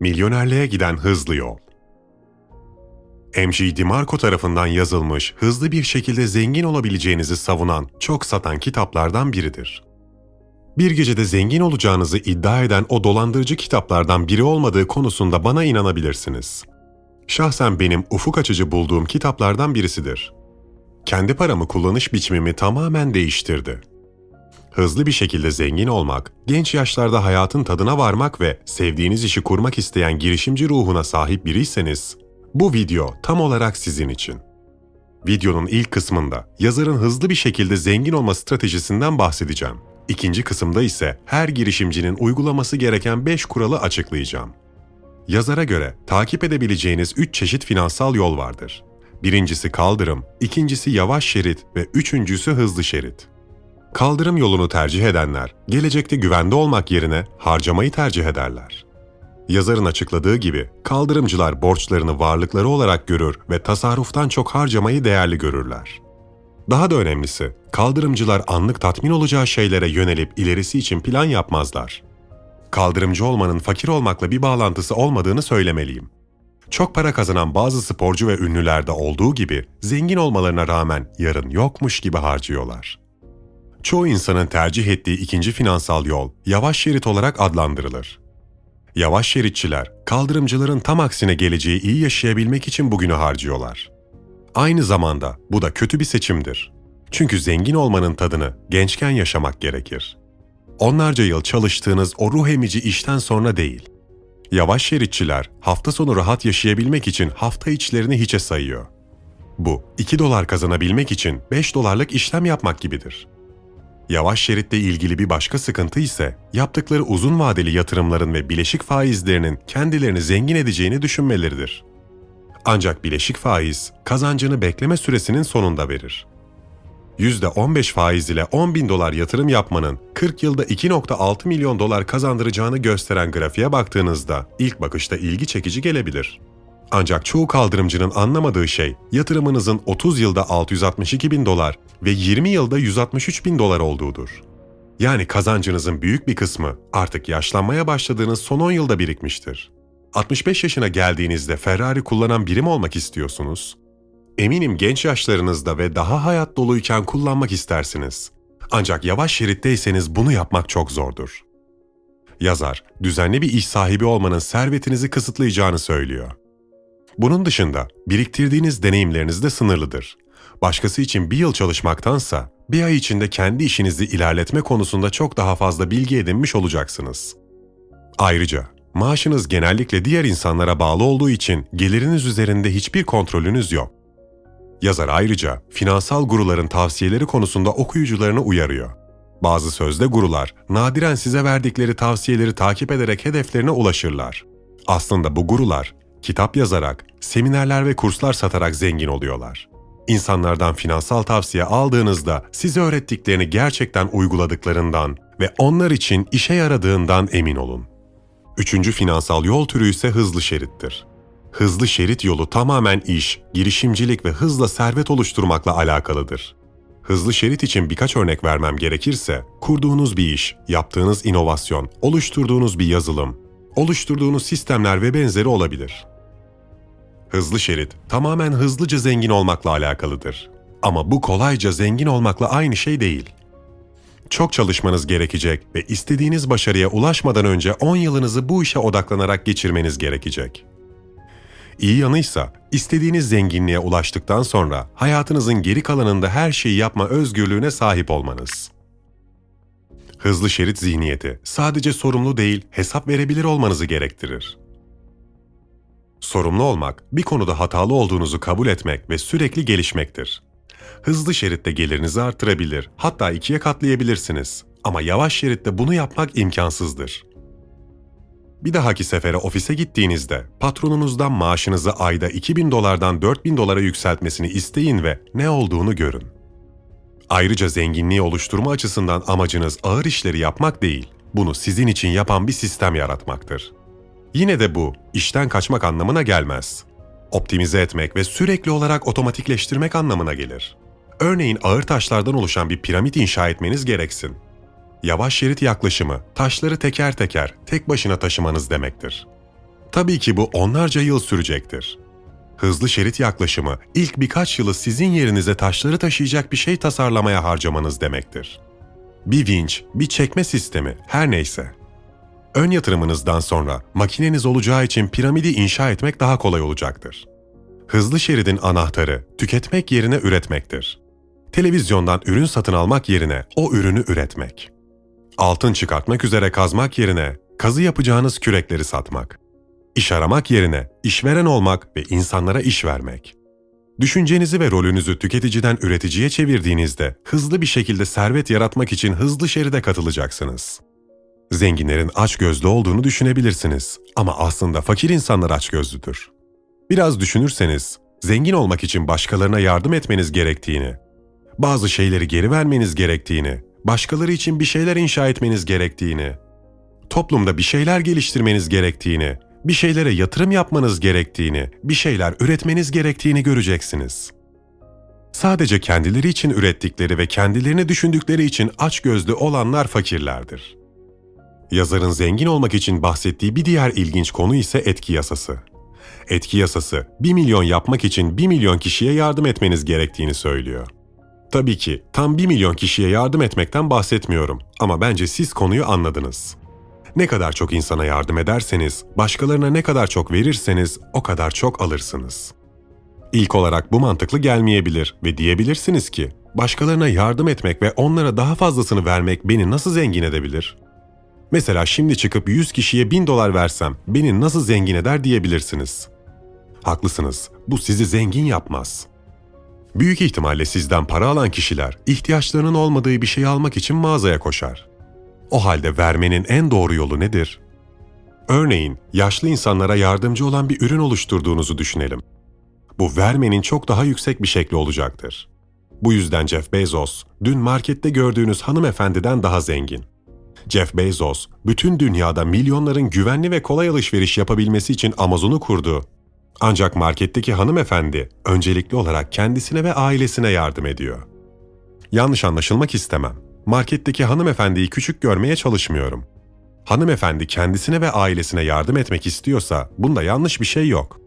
Milyonerliğe giden hızlı yol. M.G. DiMarco tarafından yazılmış, hızlı bir şekilde zengin olabileceğinizi savunan, çok satan kitaplardan biridir. Bir gecede zengin olacağınızı iddia eden o dolandırıcı kitaplardan biri olmadığı konusunda bana inanabilirsiniz. Şahsen benim ufuk açıcı bulduğum kitaplardan birisidir. Kendi paramı kullanış biçimimi tamamen değiştirdi. Hızlı bir şekilde zengin olmak, genç yaşlarda hayatın tadına varmak ve sevdiğiniz işi kurmak isteyen girişimci ruhuna sahip biriyseniz, bu video tam olarak sizin için. Videonun ilk kısmında yazarın hızlı bir şekilde zengin olma stratejisinden bahsedeceğim. İkinci kısımda ise her girişimcinin uygulaması gereken 5 kuralı açıklayacağım. Yazara göre takip edebileceğiniz 3 çeşit finansal yol vardır. Birincisi kaldırım, ikincisi yavaş şerit ve üçüncüsü hızlı şerit. Kaldırım yolunu tercih edenler, gelecekte güvende olmak yerine harcamayı tercih ederler. Yazarın açıkladığı gibi, kaldırımcılar borçlarını varlıkları olarak görür ve tasarruftan çok harcamayı değerli görürler. Daha da önemlisi, kaldırımcılar anlık tatmin olacağı şeylere yönelip ilerisi için plan yapmazlar. Kaldırımcı olmanın fakir olmakla bir bağlantısı olmadığını söylemeliyim. Çok para kazanan bazı sporcu ve ünlülerde olduğu gibi zengin olmalarına rağmen yarın yokmuş gibi harcıyorlar. Çoğu insanın tercih ettiği ikinci finansal yol yavaş şerit olarak adlandırılır. Yavaş şeritçiler, kaldırımcıların tam aksine geleceği iyi yaşayabilmek için bugünü harcıyorlar. Aynı zamanda bu da kötü bir seçimdir. Çünkü zengin olmanın tadını gençken yaşamak gerekir. Onlarca yıl çalıştığınız o ruh emici işten sonra değil. Yavaş şeritçiler hafta sonu rahat yaşayabilmek için hafta içlerini hiçe sayıyor. Bu 2 dolar kazanabilmek için 5 dolarlık işlem yapmak gibidir. Yavaş şeritle ilgili bir başka sıkıntı ise yaptıkları uzun vadeli yatırımların ve bileşik faizlerinin kendilerini zengin edeceğini düşünmeleridir. Ancak bileşik faiz kazancını bekleme süresinin sonunda verir. %15 faiz ile 10 bin dolar yatırım yapmanın 40 yılda 2.6 milyon dolar kazandıracağını gösteren grafiğe baktığınızda ilk bakışta ilgi çekici gelebilir. Ancak çoğu kaldırımcının anlamadığı şey yatırımınızın 30 yılda 662 bin dolar ve 20 yılda 163 bin dolar olduğudur. Yani kazancınızın büyük bir kısmı artık yaşlanmaya başladığınız son 10 yılda birikmiştir. 65 yaşına geldiğinizde Ferrari kullanan biri mi olmak istiyorsunuz? Eminim genç yaşlarınızda ve daha hayat doluyken kullanmak istersiniz. Ancak yavaş şeritteyseniz bunu yapmak çok zordur. Yazar, düzenli bir iş sahibi olmanın servetinizi kısıtlayacağını söylüyor. Bunun dışında biriktirdiğiniz deneyimleriniz de sınırlıdır. Başkası için bir yıl çalışmaktansa bir ay içinde kendi işinizi ilerletme konusunda çok daha fazla bilgi edinmiş olacaksınız. Ayrıca maaşınız genellikle diğer insanlara bağlı olduğu için geliriniz üzerinde hiçbir kontrolünüz yok. Yazar ayrıca finansal guruların tavsiyeleri konusunda okuyucularını uyarıyor. Bazı sözde gurular nadiren size verdikleri tavsiyeleri takip ederek hedeflerine ulaşırlar. Aslında bu gurular kitap yazarak, seminerler ve kurslar satarak zengin oluyorlar. İnsanlardan finansal tavsiye aldığınızda size öğrettiklerini gerçekten uyguladıklarından ve onlar için işe yaradığından emin olun. Üçüncü finansal yol türü ise hızlı şerittir. Hızlı şerit yolu tamamen iş, girişimcilik ve hızla servet oluşturmakla alakalıdır. Hızlı şerit için birkaç örnek vermem gerekirse, kurduğunuz bir iş, yaptığınız inovasyon, oluşturduğunuz bir yazılım, oluşturduğunuz sistemler ve benzeri olabilir. Hızlı şerit tamamen hızlıca zengin olmakla alakalıdır. Ama bu kolayca zengin olmakla aynı şey değil. Çok çalışmanız gerekecek ve istediğiniz başarıya ulaşmadan önce 10 yılınızı bu işe odaklanarak geçirmeniz gerekecek. İyi yanıysa istediğiniz zenginliğe ulaştıktan sonra hayatınızın geri kalanında her şeyi yapma özgürlüğüne sahip olmanız. Hızlı şerit zihniyeti sadece sorumlu değil, hesap verebilir olmanızı gerektirir. Sorumlu olmak, bir konuda hatalı olduğunuzu kabul etmek ve sürekli gelişmektir. Hızlı şeritte gelirinizi artırabilir, hatta ikiye katlayabilirsiniz. Ama yavaş şeritte bunu yapmak imkansızdır. Bir dahaki sefere ofise gittiğinizde patronunuzdan maaşınızı ayda 2000 dolardan 4000 dolara yükseltmesini isteyin ve ne olduğunu görün. Ayrıca zenginliği oluşturma açısından amacınız ağır işleri yapmak değil, bunu sizin için yapan bir sistem yaratmaktır. Yine de bu, işten kaçmak anlamına gelmez. Optimize etmek ve sürekli olarak otomatikleştirmek anlamına gelir. Örneğin ağır taşlardan oluşan bir piramit inşa etmeniz gereksin. Yavaş şerit yaklaşımı, taşları teker teker, tek başına taşımanız demektir. Tabii ki bu onlarca yıl sürecektir. Hızlı şerit yaklaşımı ilk birkaç yılı sizin yerinize taşları taşıyacak bir şey tasarlamaya harcamanız demektir. Bir vinç, bir çekme sistemi, her neyse. Ön yatırımınızdan sonra makineniz olacağı için piramidi inşa etmek daha kolay olacaktır. Hızlı şeridin anahtarı tüketmek yerine üretmektir. Televizyondan ürün satın almak yerine o ürünü üretmek. Altın çıkartmak üzere kazmak yerine kazı yapacağınız kürekleri satmak. İş aramak yerine işveren olmak ve insanlara iş vermek. Düşüncenizi ve rolünüzü tüketiciden üreticiye çevirdiğinizde hızlı bir şekilde servet yaratmak için hızlı şeride katılacaksınız. Zenginlerin açgözlü olduğunu düşünebilirsiniz ama aslında fakir insanlar açgözlüdür. Biraz düşünürseniz, zengin olmak için başkalarına yardım etmeniz gerektiğini, bazı şeyleri geri vermeniz gerektiğini, başkaları için bir şeyler inşa etmeniz gerektiğini, toplumda bir şeyler geliştirmeniz gerektiğini, bir şeylere yatırım yapmanız gerektiğini, bir şeyler üretmeniz gerektiğini göreceksiniz. Sadece kendileri için ürettikleri ve kendilerini düşündükleri için açgözlü olanlar fakirlerdir. Yazarın zengin olmak için bahsettiği bir diğer ilginç konu ise etki yasası. Etki yasası, 1 milyon yapmak için 1 milyon kişiye yardım etmeniz gerektiğini söylüyor. Tabii ki tam 1 milyon kişiye yardım etmekten bahsetmiyorum ama bence siz konuyu anladınız. Ne kadar çok insana yardım ederseniz, başkalarına ne kadar çok verirseniz o kadar çok alırsınız. İlk olarak bu mantıklı gelmeyebilir ve diyebilirsiniz ki, başkalarına yardım etmek ve onlara daha fazlasını vermek beni nasıl zengin edebilir? Mesela şimdi çıkıp 100 kişiye 1000 dolar versem beni nasıl zengin eder diyebilirsiniz. Haklısınız, bu sizi zengin yapmaz. Büyük ihtimalle sizden para alan kişiler ihtiyaçlarının olmadığı bir şey almak için mağazaya koşar. O halde vermenin en doğru yolu nedir? Örneğin yaşlı insanlara yardımcı olan bir ürün oluşturduğunuzu düşünelim. Bu vermenin çok daha yüksek bir şekli olacaktır. Bu yüzden Jeff Bezos, dün markette gördüğünüz hanımefendiden daha zengin. Jeff Bezos, bütün dünyada milyonların güvenli ve kolay alışveriş yapabilmesi için Amazon'u kurdu. Ancak marketteki hanımefendi öncelikli olarak kendisine ve ailesine yardım ediyor. Yanlış anlaşılmak istemem. Marketteki hanımefendiyi küçük görmeye çalışmıyorum. Hanımefendi kendisine ve ailesine yardım etmek istiyorsa bunda yanlış bir şey yok.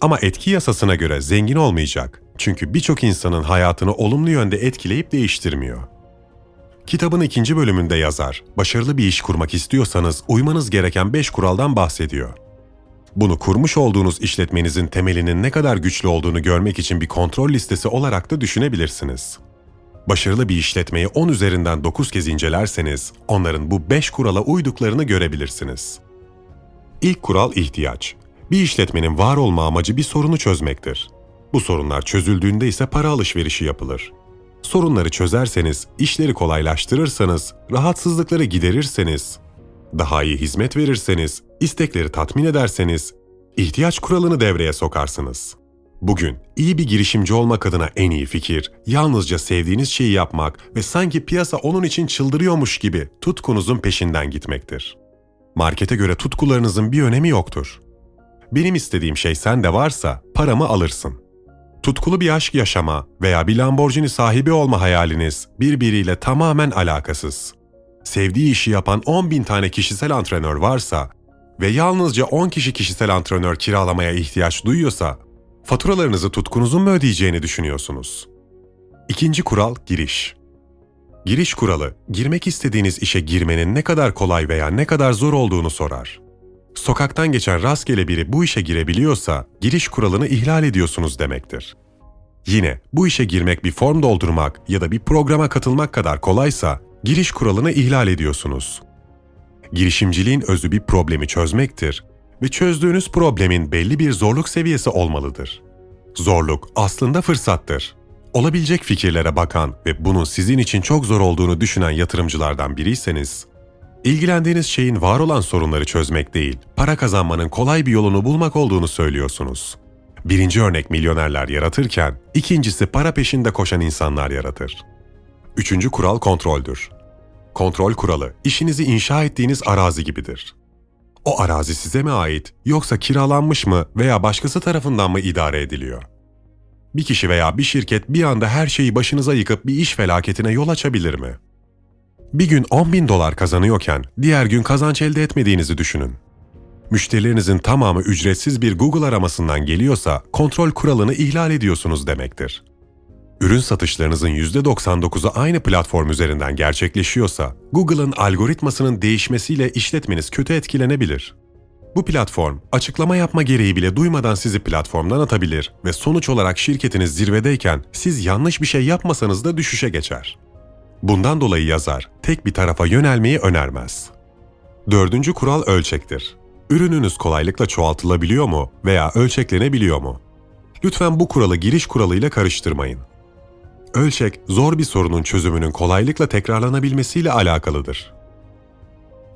Ama etki yasasına göre zengin olmayacak. Çünkü birçok insanın hayatını olumlu yönde etkileyip değiştirmiyor. Kitabın ikinci bölümünde yazar, başarılı bir iş kurmak istiyorsanız uymanız gereken 5 kuraldan bahsediyor. Bunu kurmuş olduğunuz işletmenizin temelinin ne kadar güçlü olduğunu görmek için bir kontrol listesi olarak da düşünebilirsiniz. Başarılı bir işletmeyi 10 üzerinden 9 kez incelerseniz onların bu 5 kurala uyduklarını görebilirsiniz. İlk kural ihtiyaç. Bir işletmenin var olma amacı bir sorunu çözmektir. Bu sorunlar çözüldüğünde ise para alışverişi yapılır. Sorunları çözerseniz, işleri kolaylaştırırsanız, rahatsızlıkları giderirseniz, daha iyi hizmet verirseniz, istekleri tatmin ederseniz, ihtiyaç kuralını devreye sokarsınız. Bugün iyi bir girişimci olmak adına en iyi fikir, yalnızca sevdiğiniz şeyi yapmak ve sanki piyasa onun için çıldırıyormuş gibi tutkunuzun peşinden gitmektir. Markete göre tutkularınızın bir önemi yoktur. Benim istediğim şey sende varsa paramı alırsın. Tutkulu bir aşk yaşama veya bir Lamborghini sahibi olma hayaliniz birbiriyle tamamen alakasız. Sevdiği işi yapan 10 bin tane kişisel antrenör varsa ve yalnızca 10 kişi kişisel antrenör kiralamaya ihtiyaç duyuyorsa, faturalarınızı tutkunuzun mu ödeyeceğini düşünüyorsunuz? İkinci kural giriş. Giriş kuralı, girmek istediğiniz işe girmenin ne kadar kolay veya ne kadar zor olduğunu sorar. Sokaktan geçen rastgele biri bu işe girebiliyorsa, giriş kuralını ihlal ediyorsunuz demektir. Yine bu işe girmek bir form doldurmak ya da bir programa katılmak kadar kolaysa, giriş kuralını ihlal ediyorsunuz. Girişimciliğin özü bir problemi çözmektir ve çözdüğünüz problemin belli bir zorluk seviyesi olmalıdır. Zorluk aslında fırsattır. Olabilecek fikirlere bakan ve bunun sizin için çok zor olduğunu düşünen yatırımcılardan biriyseniz, ilgilendiğiniz şeyin var olan sorunları çözmek değil, para kazanmanın kolay bir yolunu bulmak olduğunu söylüyorsunuz. Birinci örnek milyonerler yaratırken, ikincisi para peşinde koşan insanlar yaratır. Üçüncü kural kontroldür. Kontrol kuralı, işinizi inşa ettiğiniz arazi gibidir. O arazi size mi ait, yoksa kiralanmış mı veya başkası tarafından mı idare ediliyor? Bir kişi veya bir şirket bir anda her şeyi başınıza yıkıp bir iş felaketine yol açabilir mi? Bir gün 10 bin dolar kazanıyorken diğer gün kazanç elde etmediğinizi düşünün. Müşterilerinizin tamamı ücretsiz bir Google aramasından geliyorsa kontrol kuralını ihlal ediyorsunuz demektir. Ürün satışlarınızın %99'u aynı platform üzerinden gerçekleşiyorsa, Google'ın algoritmasının değişmesiyle işletmeniz kötü etkilenebilir. Bu platform, açıklama yapma gereği bile duymadan sizi platformdan atabilir ve sonuç olarak şirketiniz zirvedeyken siz yanlış bir şey yapmasanız da düşüşe geçer. Bundan dolayı yazar, tek bir tarafa yönelmeyi önermez. Dördüncü kural ölçektir. Ürününüz kolaylıkla çoğaltılabiliyor mu veya ölçeklenebiliyor mu? Lütfen bu kuralı giriş kuralıyla karıştırmayın. Ölçek, zor bir sorunun çözümünün kolaylıkla tekrarlanabilmesiyle alakalıdır.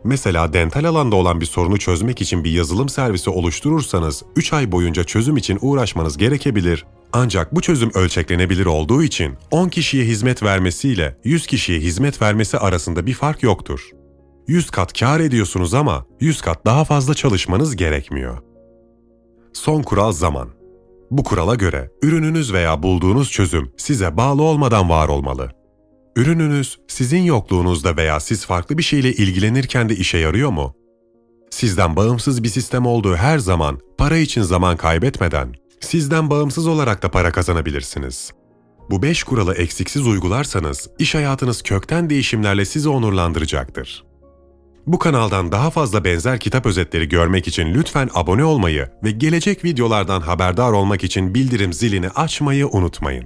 Mesela dental alanda olan bir sorunu çözmek için bir yazılım servisi oluşturursanız 3 ay boyunca çözüm için uğraşmanız gerekebilir. Ancak bu çözüm ölçeklenebilir olduğu için 10 kişiye hizmet vermesiyle 100 kişiye hizmet vermesi arasında bir fark yoktur. 100 kat kar ediyorsunuz ama 100 kat daha fazla çalışmanız gerekmiyor. Son kural zaman. Bu kurala göre ürününüz veya bulduğunuz çözüm size bağlı olmadan var olmalı. Ürününüz sizin yokluğunuzda veya siz farklı bir şeyle ilgilenirken de işe yarıyor mu? Sizden bağımsız bir sistem olduğu her zaman para için zaman kaybetmeden sizden bağımsız olarak da para kazanabilirsiniz. Bu beş kuralı eksiksiz uygularsanız iş hayatınız kökten değişimlerle sizi onurlandıracaktır. Bu kanaldan daha fazla benzer kitap özetleri görmek için lütfen abone olmayı ve gelecek videolardan haberdar olmak için bildirim zilini açmayı unutmayın.